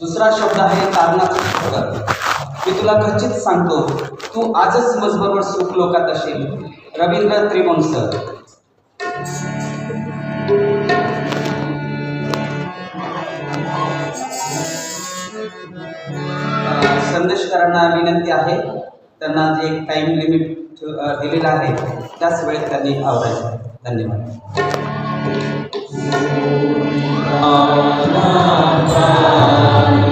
दुसरा शब्द आहे कारणाचा शब्द मी तुला खचित सांगतो तू आजच मजबरोबर सुख लोकात असेल. रवींद्र त्रिवंश संदेशकरांना विनंती आहे त्यांना जे एक टाइम लिमिट दिलेलं आहे त्याच वेळेत त्यांनी आवरायचं आहे. धन्यवाद खचित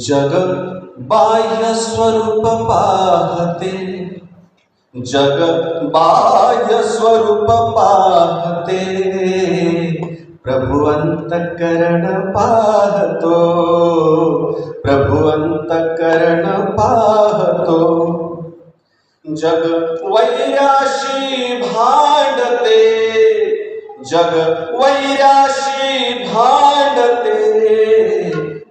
जग बाह्य स्वरूप पाहते. जग बाह्य स्वरूप पाहते. प्रभु अंतकरण पाहतो. प्रभु अंतकरण पाहतो. जग वैराशी भांडते. जग वैराशी भांडते.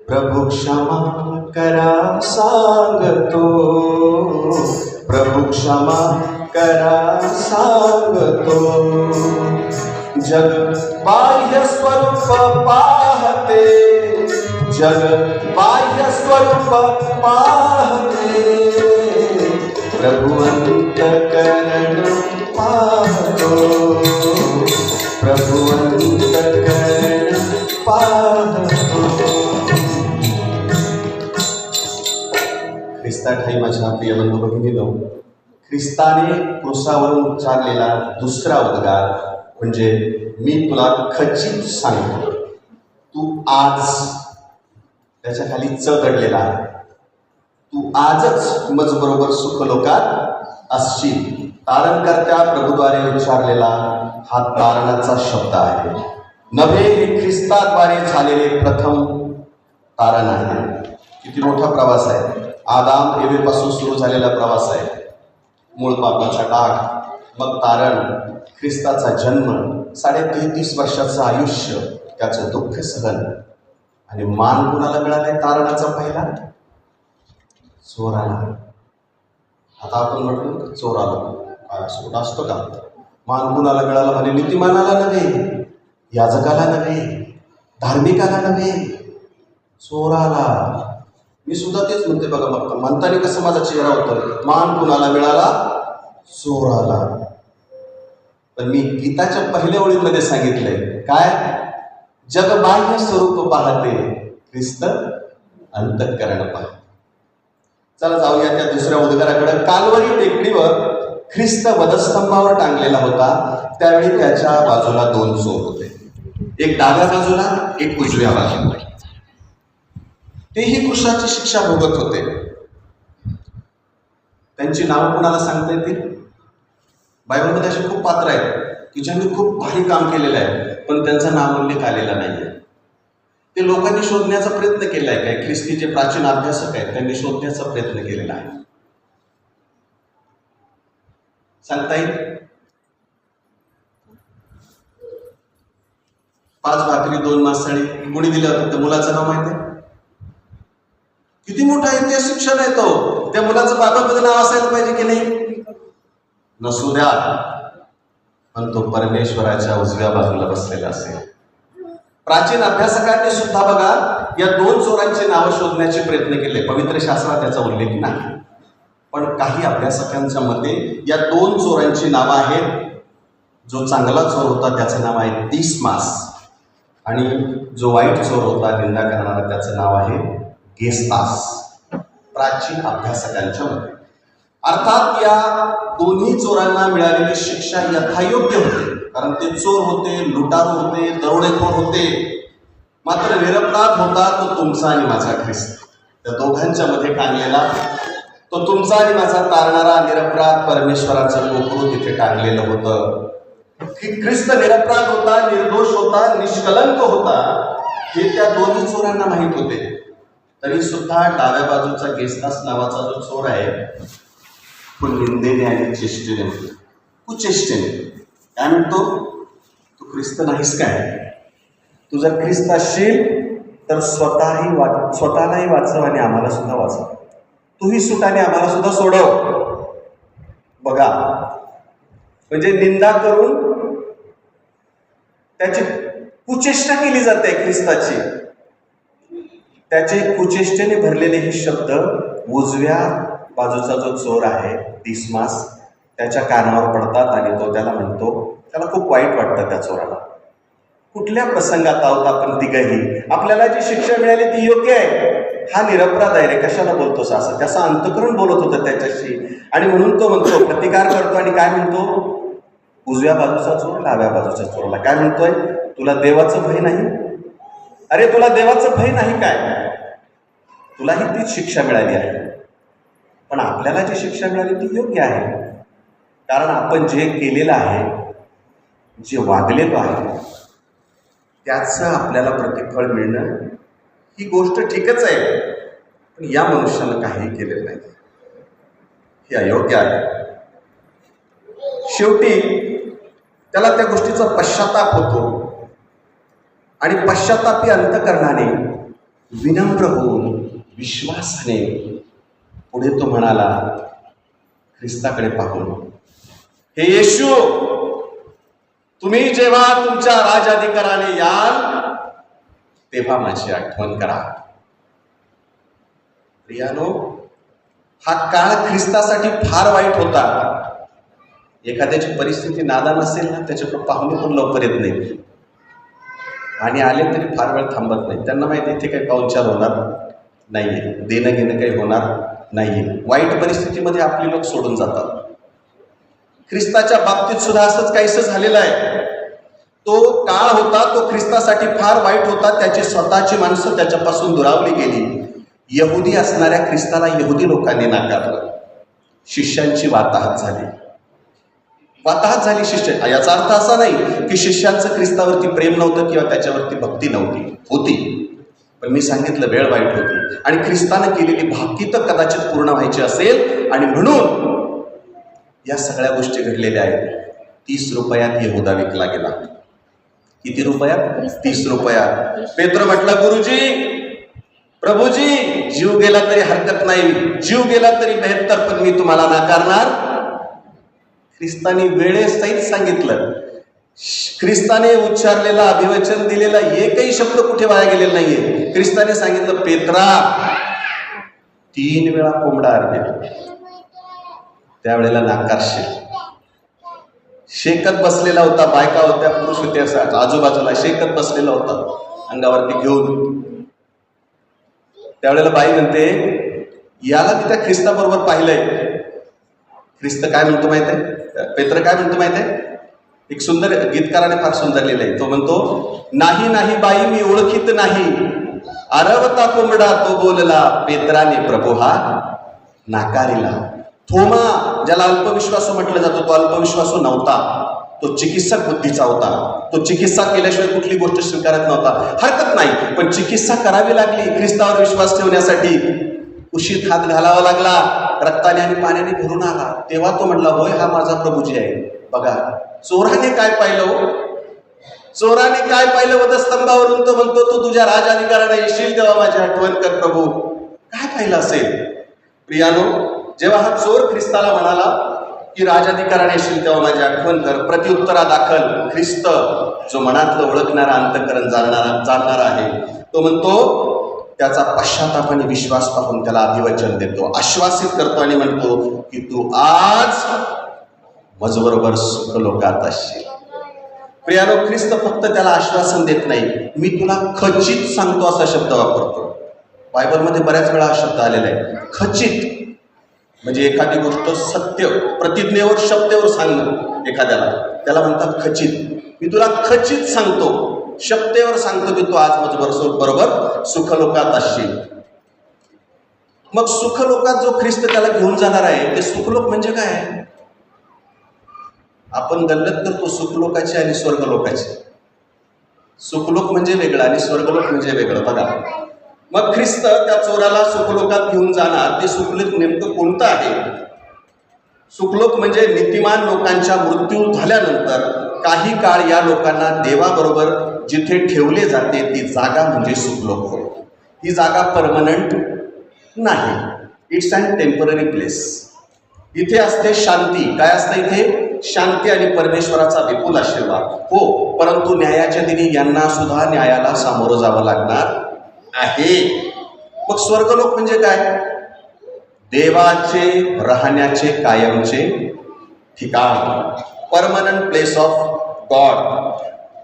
प्रभु क्षमा करा सांगतो. प्रभु क्षमा करा सांगतो. जग बाह्य स्वरूप पाहते जग बाह्य स्वरूप पाहते. प्रभु अंतकरण पाहतो. प्रभु अंतकरण पाहतो. ख्रिस्ता ठाई माझ्या प्रिय बंधू भगिनीनो ख्रिस्ताने क्रुसावरून उच्चारलेला दुसरा उद्गार म्हणजे मी तुला खचित सांगतो. तू आज त्याच्याखाली च दडलेला आहे तू आजच मजबरोबर सुख लोकात असशील. तारणकर्त्या प्रभूद्वारे उच्चारलेला हा तारणाचा शब्द आहे. नभे हे ख्रिस्ताद्वारे झालेले प्रथम तारण आहे. किती मोठा प्रवास आहे. आदाम एवेपासून सुरू झालेला प्रवास आहे. मूळ पापाचा डाग मग तारण ख्रिस्ताचा जन्म साडे तेहतीस वर्षाचं आयुष्य त्याचं दुःख सहन. आणि मान कुणाला मिळालाय तारणाचा पहिला? चोराला. आता आपण म्हटलं चोराला. काय सोड असतो का? मान कुणाला मिळाला म्हणजे नीतिमानाला नव्हे याजकाला नव्हे धार्मिकाला नव्हे. चोराला. मी सुद्धा तेच म्हणते बघा बघता म्हणताना कसं माझा चेहरा होतो? मान कुणाला मिळाला? चोराला पण मी गीताच्या पहिल्या ओळीमध्ये सांगितलंय काय? जगबाह्य स्वरूप पाहते ख्रिस्त अंतकरण पाहते. चला जाऊया त्या दुसऱ्या उद्गाराकडे. कालवरी टेकडीवर ख्रिस्त वधस्तंभावर टांगलेला होता. त्यावेळी त्याच्या बाजूला दोन चोर होते. एक डाव्या बाजूला एक उजव्या बाजूला. तेही कृष्णाची शिक्षा भोगत होते. त्यांची नावं कोणाला सांगता येतील? बायबलमध्ये असे खूप पात्र आहेत की ज्यांनी खूप भारी काम केलेलं आहे पण त्यांचा नाव उल्लेख आलेला नाही ते लोकांनी शोधण्याचा प्रयत्न केला आहे. काय ख्रिस्तीचे प्राचीन अभ्यासक आहेत त्यांनी शोधण्याचा प्रयत्न केलेला आहे. सांगता येईल? पाच भाकरी दोन मासाळी कोणी दिलं होतं? त्या मुलाचं नाव माहिती आहे? किती मोठा इतिहास शिक्षण आहे तो. त्या मुलाचं बाबामध्ये नाव असायला पाहिजे की नाही? नसू द्या. पण तो परमेश्वराच्या उजव्या बाजूला बसलेला असेल. प्राचीन अभ्यासकांनी सुद्धा बघा या दोन चोरांची नावं शोधण्याचे प्रयत्न केले. पवित्र शास्त्रात त्याचा उल्लेख नाही. पण काही अभ्यासकांच्या मते या दोन चोरांची नावं आहेत. जो चांगला चोर होता त्याचं नाव आहे तीस मास आणि जो वाईट चोर होता निंदा करणारा त्याचं नाव आहे गेस्तास प्राचीन अभ्यासकांच्या मते. अर्थात या दोन्ही चोरांना मिळालेली शिक्षा यथायोग्य होते. कारण ते चोर होते लुटार होते दरोडेखोर होते. मात्र निरपराध होता तो तुमचा आणि माझा ख्रिस्त. त्या दोघांच्या मध्ये टांगलेला तो तुमचा आणि माझा तारणारा निरपराध परमेश्वराचं कोकरू तिथे टांगलेलं होतं. की ख्रिस्त निरपराध होता निर्दोष होता निष्कलंक होता हे त्या दोन्ही चोरांना माहीत होते. तरी सुद्धा डाव्या बाजूचा गेस्तास नावाचा जो चोर आहे तो निंदेने आणि चेष्टेने कुचेष्टेने. काय म्हणतो तू ख्रिस्त नाहीस काय? तू जर ख्रिस्त असशील तर स्वतःही वाच स्वतःलाही वाचव आणि आम्हाला सुद्धा वाचव. तूही सुटाने आम्हाला सुद्धा सोडव. बघा. म्हणजे निंदा करून त्याची कुचेष्टा केली जाते ख्रिस्ताची. त्याचे कुचेष्टेने भरलेले हे शब्द उजव्या बाजूचा जो चोर आहे दिसमास त्याच्या कानावर पडतात आणि तो त्याला म्हणतो त्याला खूप वाईट वाटतं त्या चोराला. कुठल्या प्रसंगात आहोत आपण तिघही? आपल्याला जी शिक्षा मिळाली ती योग्य आहे. हा निरपराध आहे रे कशाला बोलतोस असं त्याचं अंतकरण बोलत होतं त्याच्याशी. आणि म्हणून तो म्हणतो प्रतिकार करतो आणि काय म्हणतो? उजव्या बाजूचा चोर डाव्या बाजूच्या चोरला काय म्हणतोय? तुला देवाचं भय नाही? अरे तुला देवाचं भय नाही काय? तुलाही तीच शिक्षा मिळाली आहे. पण आपल्याला जी शिक्षा मिळाली ती योग्य आहे. कारण आपण जे केलेलं आहे जे वागलेलो आहे त्याचं आपल्याला प्रतिफळ मिळणं ही गोष्ट ठीकच आहे. पण या मनुष्यानं काहीही केलेलं नाही. हे अयोग्य आहे. शेवटी त्याला त्या गोष्टीचा पश्चाताप होतो. आणि पश्चातापी अंतकरणाने विनम्र होऊन विश्वासाने पुढे तो म्हणाला ख्रिस्ताकडे पाहून. हे येशू तुम्ही जेव्हा तुमच्या राजाधिकाराने याल तेव्हा माझी आठवण करा. प्रियानो हा काळ ख्रिस्तासाठी फार वाईट होता. एखाद्याची परिस्थिती नादा नसेल ना त्याच्याकडे पाहुणे पण लवकर येत नाहीत आणि आले तरी फार वेळ थांबत नाही. त्यांना माहिती इथे काही पाहुणचार होणार नाहीये. देणं घेणं काही होणार नाही आहे वाईट परिस्थितीमध्ये आपले लोक सोडून जातात. ख्रिस्ताच्या बाबतीत सुद्धा असंच काहीसं झालेलं आहे. तो काळ होता तो ख्रिस्तासाठी फार वाईट होता. त्याची स्वतःची माणसं त्याच्यापासून दुरावली गेली. यहुदी असणाऱ्या ख्रिस्ताला यहुदी लोकांनी नाकारलं. शिष्यांची वाताहत झाली. वाताहत झाली शिष्य. याचा अर्थ असा नाही की शिष्यांचं ख्रिस्तावरती प्रेम नव्हतं किंवा त्याच्यावरती भक्ती नव्हती. होती. पण मी सांगितलं वेळ वाईट होती. आणि ख्रिस्तानं केलेली भाकी तर कदाचित पूर्ण व्हायची असेल आणि म्हणून या सगळ्या गोष्टी घडलेल्या आहेत. तीस रुपयात येहुदा विकला गेला. किती रुपयात? तीस रुपयात. पेत्र म्हटलं गुरुजी प्रभूजी जीव गेला तरी हरकत नाही. जीव गेला तरी बेहत्तर पण मी तुम्हाला नाकारणार. ख्रिस्तानी वेळेसहित सांगितलं. ख्रिस्ताने उच्चारलेला अभिवचन दिलेला एकही शब्द कुठे वाया गेलेला नाहीये. ख्रिस्ताने सांगितलं पेत्रा तीन वेळा कोंबडा अर्धे त्यावेळेला नाकारशील शेकत बसलेला होता बायका होत्या पुरुष होते आजूबाजूला शेकत बसलेला होता अंगावरती घेऊन. त्यावेळेला बाई म्हणते याला मी त्या ख्रिस्ताबरोबर पाहिलंय. ख्रिस्त काय म्हणतो माहीत आहे? पेत्र काय म्हणतो माहीत आहे? एक सुंदर गीतकाराने फार सुंदर लिहिलंय. तो म्हणतो नाही नाही बाई मी ओळखीत नाही. अरवता कोंबडा तो बोलला पेत्राने प्रभू हा नाकारिला. थोमा ज्याला अल्पविश्वासू म्हटलं जातो तो अल्पविश्वासू नव्हता. तो चिकित्सक बुद्धीचा होता. तो चिकित्सा केल्याशिवाय कुठली गोष्ट स्वीकारत नव्हता. हरकत नाही पण चिकित्सा करावी लागली. ख्रिस्तावर विश्वास ठेवण्यासाठी उशीत हात घालावा लागला. रक्ताने आणि पाण्याने भरून आला. तेव्हा तो म्हटला होय हा माझा प्रभूजी आहे. बघा चोराने काय पाहिलं हो? चोराने काय पाहिलं? वधस्तंभावरून तो म्हणतो तू तुझ्या राजाधिकाराने येशील तेव्हा माझी आठवण कर प्रभू. काय पाहिलं असेल? प्रियानो जेव्हा हा चोर ख्रिस्ताला म्हणाला की राजाधिकाराने येशील तेव्हा माझी आठवण कर प्रत्युत्तरा दाखल. ख्रिस्त जो मनातलं ओळखणारा अंतकरण जाणणारा जाणणारा आहे तो म्हणतो त्याचा पश्चाताप आणि विश्वास पाहून त्याला अभिवचन देतो आश्वासित करतो आणि म्हणतो की तू आज माझबरोबर सुख लोकात असशील प्रियानो ख्रिस्त फक्त त्याला आश्वासन देत नाही. मी तुला खचित सांगतो असा शब्द वापरतो. बायबलमध्ये बऱ्याच वेळा हा शब्द आलेला आहे. खचित म्हणजे एखादी गोष्ट सत्य प्रतिज्ञेवर शब्देवर सांगणं एखाद्याला. त्याला म्हणतात खचित. मी तुला खचित सांगतो. शब्देवर सांगतो की तू आज माझ्या बरोबर सुखलोकात असशील. मग सुखलोकात जो ख्रिस्त त्याला घेऊन जाणार आहे ते सुखलोक म्हणजे काय? आपण गल्लत करतो सुखलोकाची आणि स्वर्गलोकाची. सुखलोक म्हणजे वेगळं आणि स्वर्गलोक म्हणजे वेगळं. बघा. मग ख्रिस्त त्या चोराला सुखलोकात घेऊन जाणार. ते सुखलोक नेमकं कोणतं आहे? सुखलोक म्हणजे नीतिमान लोकांच्या मृत्यू झाल्यानंतर काही काळ या लोकांना देवाबरोबर जिथे ठेवले जाते ती जागा म्हणजे सुखलोक होय. ही जागा परमनंट नाही. इट्स अँड टेंपररी प्लेस इथे असते शांती. काय असते इथे? शांती आणि परमेश्वराचा विपुल आशीर्वाद. हो परंतु न्यायाच्या दिनी यांना सुद्धा न्यायाला सामोरं जावं लागणार आहे. मग स्वर्गलोक म्हणजे काय? देवाचे राहण्याचे कायमचे ठिकाण. परमनंट प्लेस ऑफ गॉड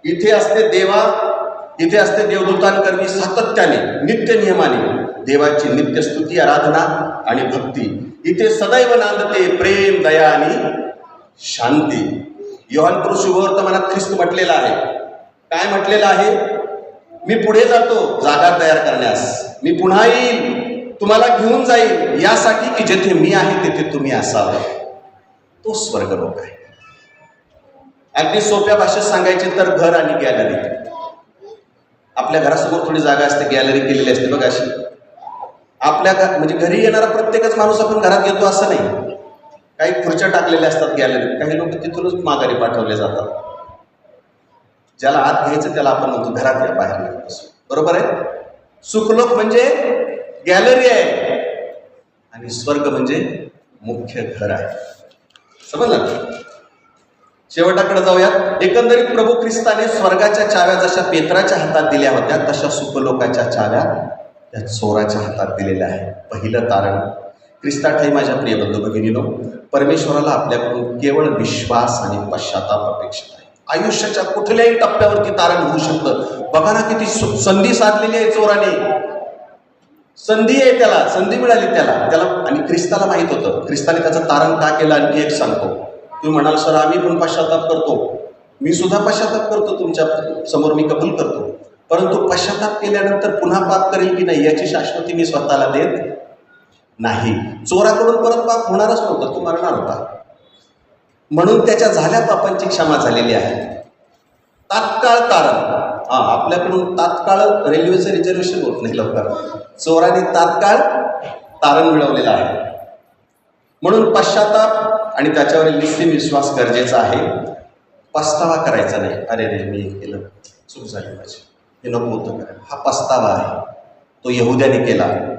इथे असते देवा इथे असते देवदूतांकरवी सातत्याने नित्य नियमाने. देवाची नित्यस्तुती आराधना आणि भक्ती. इथे सदैव नांदते प्रेम दया आणि शांती. योहान शुभवर्तमानात ख्रिस्त म्हटलेला आहे. काय म्हटलेलं आहे? मी पुढे जातो जागा तयार करण्यास. मी पुन्हा येईल तुम्हाला घेऊन जाईल यासाठी की जेथे मी आहे तेथे तुम्ही असावं तो स्वर्गलोक आहे. अगदी सोप्या भाषेत सांगायचे तर घर आणि गॅलरी. आपल्या घरासमोर थोडी जागा असते गॅलरी केलेली असते. बघा अशी. आपल्या म्हणजे घरी येणारा प्रत्येकच माणूस आपण घरात येतो असं नाही. काही खुर्च्या टाकलेल्या असतात गॅलरीत काही लोक तिथूनच माघारी पाठवले जातात. ज्याला आत घ्यायचं त्याला आपण म्हणतो घरात या बाहेर बरोबर आहे? सुखलोक म्हणजे गॅलरी आहे. आणि स्वर्ग म्हणजे मुख्य घर आहे. समजलं शेवटाकडे जाऊयात. एकंदरीत प्रभू ख्रिस्ताने स्वर्गाच्या चाव्या जशा पेत्राच्या हातात दिल्या होत्या तशा सुखलोकाच्या चाव्या त्या चोराच्या हातात दिलेल्या आहेत. पहिलं तारण ख्रिस्ताठाई माझ्या प्रिय बंधू भगिनीनो परमेश्वराला आपल्याकडून केवळ विश्वास आणि पश्चाताप अपेक्षित आहे. आयुष्याच्या कुठल्याही टप्प्यावरती तारण होऊ शकतं. बघा ना किती सु- संधी साधलेली आहे चोराने. संधी आहे त्याला संधी मिळाली त्याला. त्याला आणि ख्रिस्ताला माहीत होतं. ख्रिस्ताने त्याचं तारण का केलं आणखी एक सांगतो. तुम्ही म्हणाल सर आम्ही पण पश्चाताप करतो. मी सुद्धा पश्चाताप करतो तुमच्यासमोर मी कबूल करतो. परंतु पश्चाताप केल्यानंतर पुन्हा पाप करेल की नाही याची शाश्वती मी स्वतःला देत नाही. चोराकडून परत पाप होणारच नव्हता तो मरणार होता. म्हणून त्याच्या झाल्या पापांची क्षमा झालेली आहे. तात्काळ कारण. हा आपल्याकडून तात्काळ रेल्वेचं रिझर्वेशन होत नाही लवकर. चोराने तात्काळ तारण मिळवलेलं आहे. म्हणून पश्चाताप आणि त्याच्यावर निश्चित विश्वास गरजेचा आहे. पस्तावा करायचा नाही. अरे रे मी हे केलं चूक झाली माझी. हे नको होतं करायला. हा पस्तावा आहे. तो यहुद्याने केला.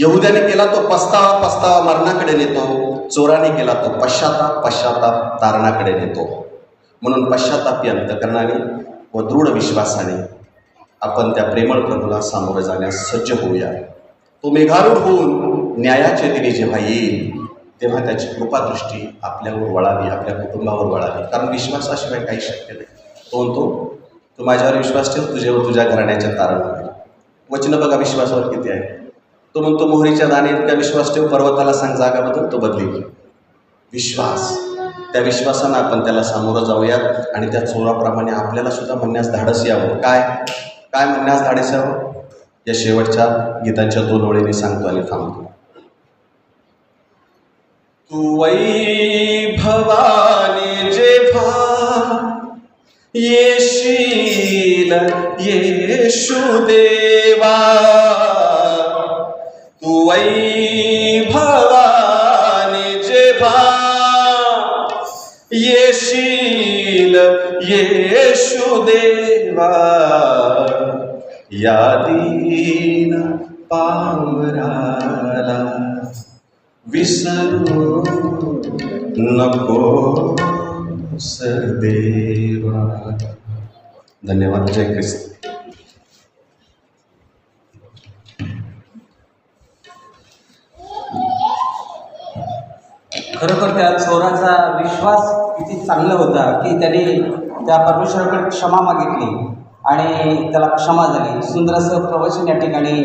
यहुद्याने केला तो पस्तावा पस्तावा मरणाकडे नेतो. चोराने केला तो पश्चाताप पश्चाताप तारणाकडे नेतो. म्हणून पश्चातापी अंतकरणाने व दृढ विश्वासाने आपण त्या प्रेमळ प्रभूला सामोरं जाण्यास सज्ज होऊया. तो मेघारूढ होऊन न्यायाचे दिनी जेव्हा येईल तेव्हा त्याची कृपादृष्टी आपल्यावर वळावी आपल्या कुटुंबावर वळावी. कारण विश्वासाशिवाय काही शक्य नाही. तो? म्हणतो तू माझ्यावर विश्वास ठेव तुझ्यावर तुझ्या घराण्याच्या तारण होईल वचनं बघा विश्वासावर किती आहे? तो म्हणतो मोहरीच्या दाणे इतका विश्वास ठेव पर्वताला सांग जागा बदल तो बदलेल विश्वास. त्या विश्वासानं आपण त्याला सामोरं जाऊयात आणि त्या चोराप्रमाणे आपल्याला सुद्धा म्हणण्यास धाडस यावं. काय? काय म्हणण्यास धाडस यावं? या शेवटच्या गीतांच्या दोन ओळीने सांगतो आणि थांबतो. तू भवानी जेव्हा येशील येशू देवा तू भवानी येशील येशू देवा यादीन पावराला विसरू नको सदेवा धन्यवाद जय ख्रिस्त। खरोखर त्या चोराचा विश्वास किती चांगला होता की त्याने त्या परमेश्वराकडे क्षमा मागितली आणि त्याला क्षमा झाली. सुंदर असं प्रवचन या ठिकाणी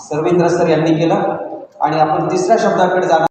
सर्वेंद्र सर यांनी केलं. आणि आपण तिसऱ्या शब्दाकडे जाणार